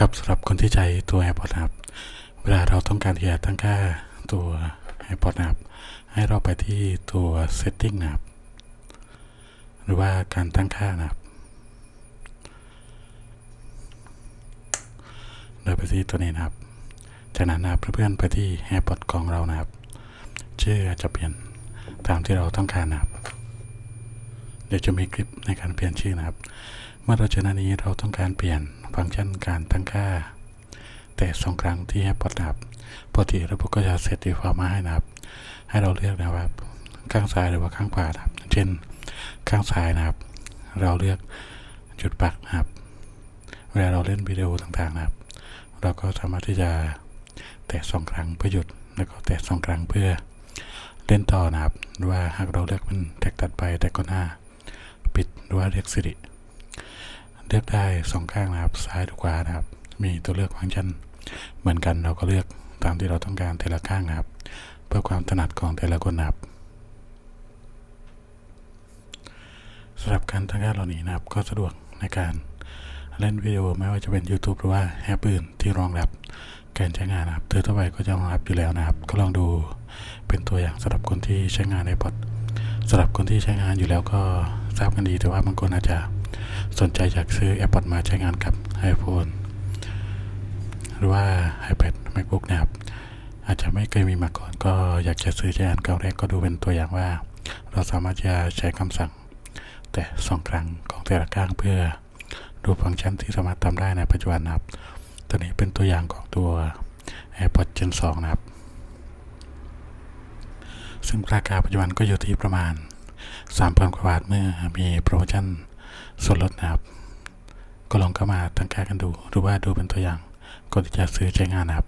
กับสำหรับคนที่ใช้ตัว AirPods นะครับ เวลาเราต้องการที่จะตั้งค่าตัว AirPods นะครับ ให้เราไปที่ตัว Setting นะครับ หรือว่าการตั้งค่านะครับโดยไปที่ตัวนี้นะครับ จากนั้นนะเพื่อนๆไปที่ AirPods ของเรานะครับ ชื่อจะเปลี่ยนตามที่เราต้องการนะครับ เดี๋ยวจะมีคลิปในการเปลี่ยนชื่อนะครับ เมื่อเราเจอหน้านี้เราต้องการเปลี่ยนฟังก์ชันการตั้งค่า แต่สองครั้งที่ AirPods นะครับปกติระบบก็จะเซต default มาให้นะครับ ให้เราเลือกนะครับข้างซ้ายหรือว่าข้างขวานะครับ เช่น ข้างซ้ายนะครับ เราเลือกจุดปักนะครับ เวลาเราเล่นวิดีโอต่างๆนะครับ เราก็สามารถที่จะแตะสองครั้งเพื่อหยุด แล้วก็แตะสองครั้งเพื่อเล่นต่อนะครับ หรือว่าหากเราเลือกเป็นแท็กตัดไปแต่ก็หน้า ปิดหรือว่าเรียกสิริเลือกได้สองข้างนะครับ ซ้ายหรือขวานะครับ มีตัวเลือกฟังก์ชัน เหมือนกันเราก็เลือกตามที่เราต้องการแต่ละข้างนะครับ เพื่อความถนัดของแต่ละคนนะครับสำหรับการตั้งค่าเหล่านี้นะครับ ก็สะดวกในการเล่นวิดีโอไม่ว่าจะเป็น YouTube หรือว่าแอปอื่นที่รองรับการใช้งานนะครับโดยทั่วไปก็จะรองรับอยู่แล้วนะครับ ก็ลองดูเป็นตัวอย่างสำหรับคนที่ใช้งานในพอดสำหรับคนที่ใช้งานอยู่แล้วก็ ทราบกันดีแต่ว่าบางคนอาจจะสนใจอยากซื้อ AirPods มาใช้งานกับ iPhone หรือว่า iPad MacBook นะครับ อาจจะไม่เคยมีมาก่อน ก็อยากจะซื้อใช้งานครั้งแรกก็ดูเป็นตัวอย่างว่า เราสามารถจะใช้คำสั่ง แต่สองครั้งของแต่ละข้างเพื่อดูฟังก์ชันที่สามารถทำได้ในปัจจุบันนะครับ ตัวนี้เป็นตัวอย่างของตัว AirPods Gen 2 นะครับ ซึ่งราคาปัจจุบันก็อยู่ที่ประมาณ 3,000 กว่าบาทเมื่อมีโปรโมชั่นส่วนลดนะครับ ก็ลองเข้ามาตั้งค่ากันดู หรือว่าดูเป็นตัวอย่างก่อนที่จะซื้อใช้งานนะครับ